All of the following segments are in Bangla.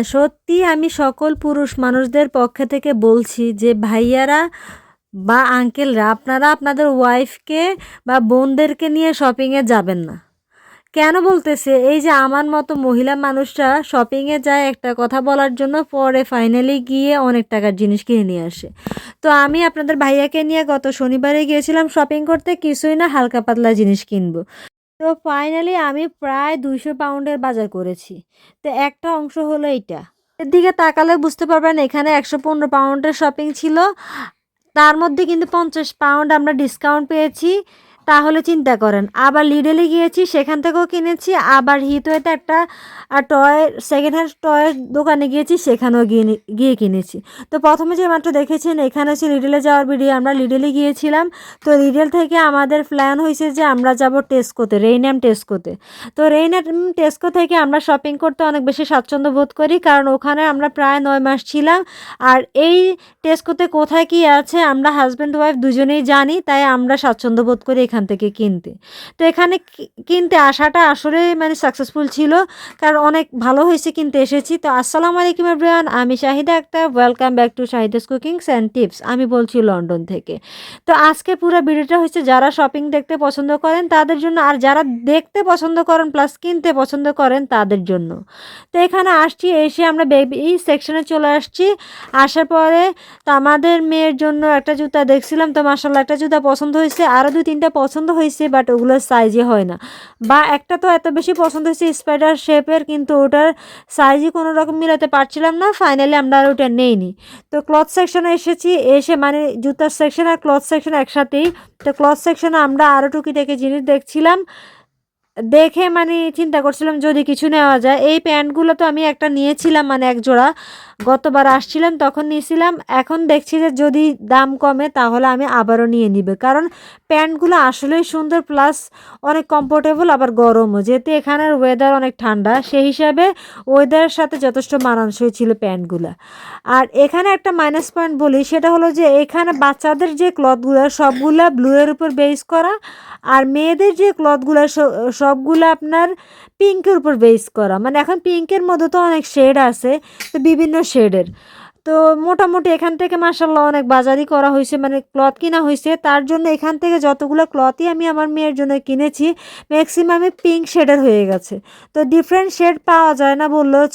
হ্যাঁ সত্যি আমি সকল পুরুষ মানুষদের পক্ষে থেকে বলছি যে ভাইয়ারা বা আঙ্কেলরা, আপনারা আপনাদের ওয়াইফকে বা বোনদেরকে নিয়ে শপিংয়ে যাবেন না। কেন বলতেছে? এই যে আমার মতো মহিলা মানুষরা শপিংয়ে যায় একটা কথা বলার জন্য, পরে ফাইনালি গিয়ে অনেক টাকার জিনিস কিনে নিয়ে আসে। তো আমি আপনাদের ভাইয়াকে নিয়ে গত শনিবারে গিয়েছিলাম শপিং করতে, কিছুই না হালকা পাতলা জিনিস কিনবো। তো ফাইনালি আমি প্রায় দুইশো পাউন্ডের বাজার করেছি। তো একটা অংশ হলো এইটা। এর দিকে তাকালে বুঝতে পারবেন এখানে একশো পনেরো পাউন্ডের শপিং ছিল। তার মধ্যে কিন্তু পঞ্চাশ পাউন্ড আমরা ডিসকাউন্ট পেয়েছি। তাহলে চিন্তা করেন, আবার লিডেলে গিয়েছি, সেখান থেকেও কিনেছি, আবার হিতোয়েতে একটা টয় সেকেন্ড হ্যান্ড টয়ের দোকানে গিয়েছি, সেখানেও গিয়ে গিয়ে কিনেছি। তো প্রথমে যে মাত্র দেখেছেন, এখানে হচ্ছে লিডেলে যাওয়ার ভিডিও আমরা লিডেলে গিয়েছিলাম। তো লিডেল থেকে আমাদের প্ল্যান হয়েছে যে আমরা যাব টেস্কোতে রেইনাম টেস্কোতে তো রেইনাম টেস্কো থেকে আমরা শপিং করতে অনেক বেশি স্বাচ্ছন্দ্য বোধ করি, কারণ ওখানে আমরা প্রায় নয় মাস ছিলাম। আর এই টেস্কোতে কোথায় কি আছে, আমরা হাজব্যান্ড ওয়াইফ দুজনেই জানি, তাই আমরা স্বাচ্ছন্দ্য বোধ করি এখান। থেকে কিনতে। তো এখানে কিনতে আসাটা আসলে মানে সাকসেসফুল ছিল, কারণ অনেক ভালো হয়েছে কিনতে এসেছি। তো আসসালামু আলাইকুম এভরিওয়ান আমি Shahida Akter welcome back to Shahida's cookings and tips আমি বলছি লন্ডন থেকে। তো আজকে পুরো ভিডিওটা হচ্ছে যারা শপিং দেখতে পছন্দ করেন, তাদের জন্য, আর যারা দেখতে পছন্দ করেন প্লাস কিনতে পছন্দ করেন, তাদের জন্য। তো এখানে আসছি, এসে আমরা বেবি সেকশনে চলে আসছি। আসার পরে তো আমাদের মেয়ের জন্য একটা জুতা দেখছিলাম, তো মাসাল্লাহ একটা জুতা পছন্দ হয়েছে। আরও দুই তিনটা পছন্দ হয়েছে বাট ওগুলোর সাইজে হয় না। বা একটা তো এত বেশি পছন্দ হয়েছে স্পাইডার শেপের কিন্তু ওটার সাইজই কোনো রকম মিলাতে পারছিলাম না। ফাইনালি আমরা আর ওটা নেইনি। তো ক্লথ সেকশনে এসেছি, এসে মানে জুতার সেকশন আর ক্লথ সেকশন একসাথেই। তো ক্লথ সেকশনে আমরা আরও টুকিটাকি জিনিস দেখছিলাম। দেখে মানে চিন্তা করছিলাম যদি কিছু নেওয়া যায়। এই প্যান্টগুলো তো আমি একটা নিয়েছিলাম মানে এক জোড়া গতবার আসছিলাম, তখন নিয়েছিলাম। এখন দেখছি যে যদি দাম কমে, তাহলে আমি আবারও নিয়ে নিবে। কারণ প্যান্টগুলো আসলেই সুন্দর, প্লাস অনেক কমফোর্টেবল আবার গরমও। যেহেতু এখানের ওয়েদার অনেক ঠান্ডা, সেই হিসাবে ওয়েদারের সাথে যথেষ্ট মানানসই ছিল প্যান্টগুলো। আর এখানে একটা মাইনাস পয়েন্ট বলি, সেটা হলো যে এখানে বাচ্চাদের যে ক্লথগুলো সবগুলা ব্লুয়ের উপর বেস করা, আর মেয়েদের যে ক্লথগুলো সবগুলো আপনার পিঙ্কের উপর বেস করা। মানে এখন পিঙ্কের মধ্যে তো অনেক শেড আছে, তো বিভিন্ন শেডের। তো মোটামুটি এখান থেকে মাসাল্লাহ অনেক বাজারই করা হয়েছে মানে ক্লথ কিনা হয়েছে। তার জন্য এখান থেকে যতগুলো ক্লথই আমি আমার মেয়ের জন্য কিনেছি ম্যাক্সিমামে পিঙ্ক শেডের হয়ে গেছে। তো ডিফারেন্ট শেড পাওয়া যায় না বললেও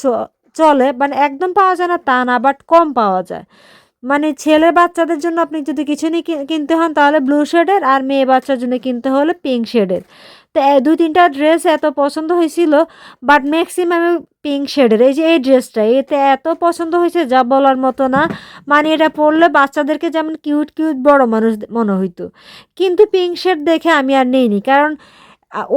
চলে মানে একদম পাওয়া যায় না তা না বাট কম পাওয়া যায়। মানে ছেলে বাচ্চাদের জন্য আপনি যদি কিছু নিয়ে কিনতে হন তাহলে ব্লু শেডের আর মেয়ে বাচ্চার জন্য কিনতে হলে পিঙ্ক শেডের। তো দুই তিনটা ড্রেস এত পছন্দ হয়েছিল বাট ম্যাক্সিমাম পিঙ্ক শেডের এই যে এই ড্রেসটা এতে এত পছন্দ হয়েছে যা বলার মতো না। মানে এটা পরলে বাচ্চাদেরকে যেমন কিউট কিউট বড় মানুষ মনে হইতো। কিন্তু পিঙ্ক শেড দেখে আমি আর নেইনি, কারণ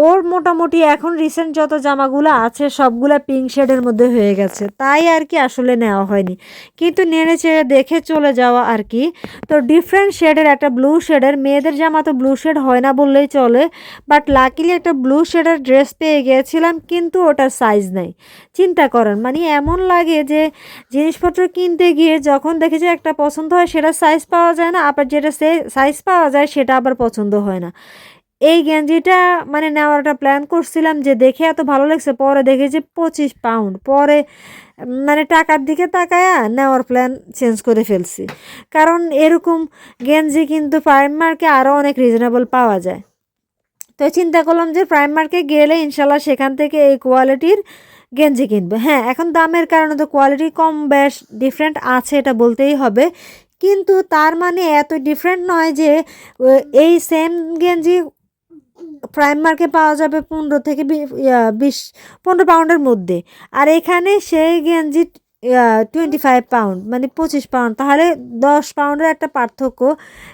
ওর মোটামুটি এখন রিসেন্ট যত জামাগুলো আছে, সবগুলা পিঙ্ক শেডের মধ্যে হয়ে গেছে। তাই আর কি আসলে নেওয়া হয়নি। কিন্তু নেড়ে চেড়ে দেখে চলে যাওয়া আর কি। তো ডিফারেন্ট শেডের একটা ব্লু শেডের মেয়েদের জামা তো ব্লু শেড হয় না বললেই চলে বাট লাকিলি একটা ব্লু শেডের ড্রেস পেয়ে গিয়েছিলাম, কিন্তু ওটার সাইজ নেই। চিন্তা করেন মানে এমন লাগে যে জিনিসপত্র কিনতে গিয়ে যখন দেখে যে একটা পছন্দ হয়, সেটা সাইজ পাওয়া যায় না, আবার যেটা সাইজ পাওয়া যায়, সেটা আবার পছন্দ হয় না। এই গেঞ্জিটা মানে নেওয়ার একটা প্ল্যান করছিলাম যে দেখে এত ভালো লাগছে, পরে দেখে যে পঁচিশ পাউন্ড পরে মানে টাকার দিকে তাকায়া নেওয়ার প্ল্যান চেঞ্জ করে ফেলছি। কারণ এরকম গেঞ্জি কিন্তু প্রাইম মার্কে আরও অনেক রিজনেবল পাওয়া যায়। তো চিন্তা করলাম যে প্রাইম মার্কে গেলে ইনশাল্লাহ সেখান থেকে এই কোয়ালিটির গেঞ্জি কিনবে। হ্যাঁ এখন দামের কারণে তো কোয়ালিটি কম, বেশ ডিফারেন্ট আছে এটা বলতেই হবে। কিন্তু তার মানে এত ডিফারেন্ট নয় যে এই সেম গেঞ্জি প্রাইম মার্কে পাওয়া যাবে পনেরো থেকে বিশ, পনেরো পাউন্ডের মধ্যে। আর এখানে সেই গেঞ্জি টোয়েন্টি ফাইভ পাউন্ড মানে পঁচিশ পাউন্ড তাহলে দশ পাউন্ডের একটা পার্থক্য।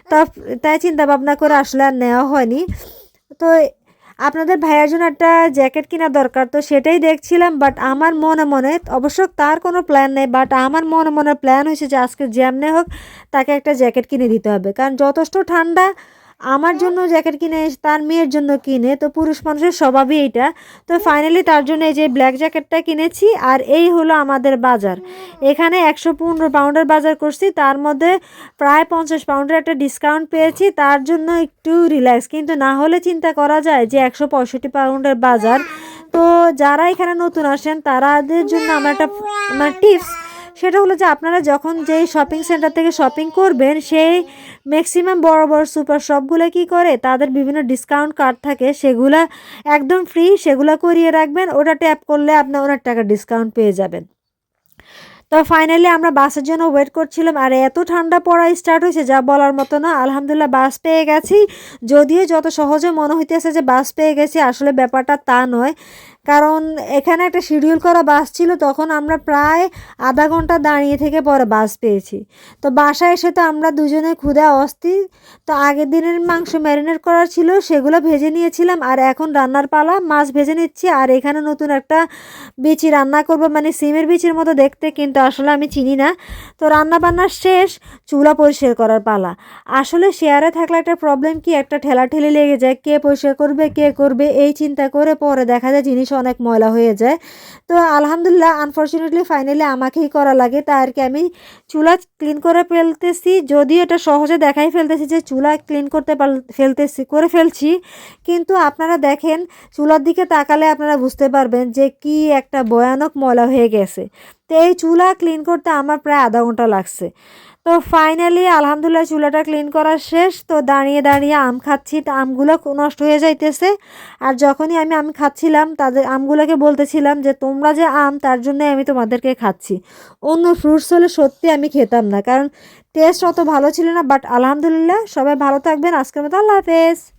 তা, তাই চিন্তা ভাবনা করে আসলে আর নেওয়া হয়নি। তো আপনাদের ভাইয়ের জন্য একটা জ্যাকেট কেনা দরকার, তো সেটাই দেখছিলাম বাট আমার মনে মনে, অবশ্য তার কোনো প্ল্যান নেই বাট আমার মনে মনে প্ল্যান হয়েছে যে আজকে যেমনে হোক, তাকে একটা জ্যাকেট কিনে দিতে হবে। কারণ যথেষ্ট ঠান্ডা আমার জন্য জ্যাকেট কিনে, তার মেয়ের জন্য কিনে, তো পুরুষ মানুষের স্বভাবই এইটা। তো ফাইনালি তার জন্য এই যে ব্ল্যাক জ্যাকেটটা কিনেছি, আর এই হলো আমাদের বাজার। এখানে একশো পনেরো পাউন্ডের বাজার করছি, তার মধ্যে প্রায় পঞ্চাশ পাউন্ডের একটা ডিসকাউন্ট পেয়েছি, তার জন্য একটু রিল্যাক্স কিন্তু না হলে চিন্তা করা যায় যে একশো পঁয়ষট্টি পাউন্ডের বাজার। তো যারা এখানে নতুন আসেন, তারাদের জন্য আমার একটা মানে টিপস সেটা হলো যে আপনারা যখন যেই শপিং সেন্টার থেকে শপিং করবেন, সেই ম্যাক্সিমাম বড় বড় সুপার শপগুলো কি করে? তাদের বিভিন্ন ডিসকাউন্ট কার্ড থাকে, সেগুলা একদম ফ্রি সেগুলো করিয়ে রাখবেন। ওটা ট্যাপ করলে আপনি অনেক টাকা ডিসকাউন্ট পেয়ে যাবেন। তো ফাইনালি আমরা বাসের জন্য ওয়েট করছিলাম, আর এত ঠান্ডা পড়া স্টার্ট হয়েছে, যা বলার মতো না। আলহামদুলিল্লাহ বাস পেয়ে গেছি। যদিও যত সহজে মনে হইতেছে যে বাস পেয়ে গেছি, আসলে ব্যাপারটা তা নয়। কারণ এখানে একটা শিডিউল করা বাস ছিল, তখন আমরা প্রায় আধা ঘণ্টা দাঁড়িয়ে থেকে পরে বাস পেয়েছি। তো বাসায় এসে তো আমরা দুজনে ক্ষুধা অস্থির, তো আগের দিনের মাংস ম্যারিনেট করা ছিল, সেগুলো ভেজে নিয়েছিলাম, আর এখন রান্নার পালা, মাছ ভেজে নিচ্ছি, আর এখানে নতুন একটা বিচি রান্না করব মানে সিমের বিচির মতো দেখতে, কিন্তু আসলে আমি চিনি না। তো রান্না বান্না শেষ, চুলা পরিষ্কার করার পালা। আসলে শেয়ারে থাকলে একটা প্রবলেম কি? একটা ঠেলা ঠেলি লেগে যায়, কে পরিষ্কার করবে, কে করবে, এই চিন্তা করে পরে দেখা যায় জিনিস অনেক ময়লা হয়ে যায়। তো আলহামদুলিল্লাহ আনফর্চুনেটলি ফাইনালি আমাকেই করা লাগে। তা আর কি, আমি চুলা ক্লিন করে ফেলতেছি। যদিও এটা সহজে দেখাই ফেলতেছি যে চুলা ক্লিন করতে ফেলতেছি, করে ফেলছি। কিন্তু আপনারা দেখেন, চুলার দিকে তাকালে আপনারা বুঝতে পারবেন যে কি একটা ভয়ানক ময়লা হয়ে গেছে। তো এই চুলা ক্লিন করতে আমার প্রায় আধা ঘণ্টা লাগছে। তো ফাইনালি আলহামদুলিল্লাহ চুলাটা ক্লিন করা শেষ। তো দাঁড়িয়ে দাঁড়িয়ে আম খাচ্ছি। তো আমগুলো নষ্ট হয়ে যাইতেছে। আর যখনই আমি আম খাচ্ছিলাম, তাদের আমগুলোকে বলতেছিলাম যে, তোমরা যে আম, তার জন্য আমি তোমাদেরকে খাচ্ছি। অন্য ফ্রুটস হলে সত্যি আমি খেতাম না। কারণ টেস্ট অত ভালো ছিল না। বাট আলহামদুলিল্লাহ সবাই ভালো থাকবেন। আজকের মতো আল্লাহ হাফেজ।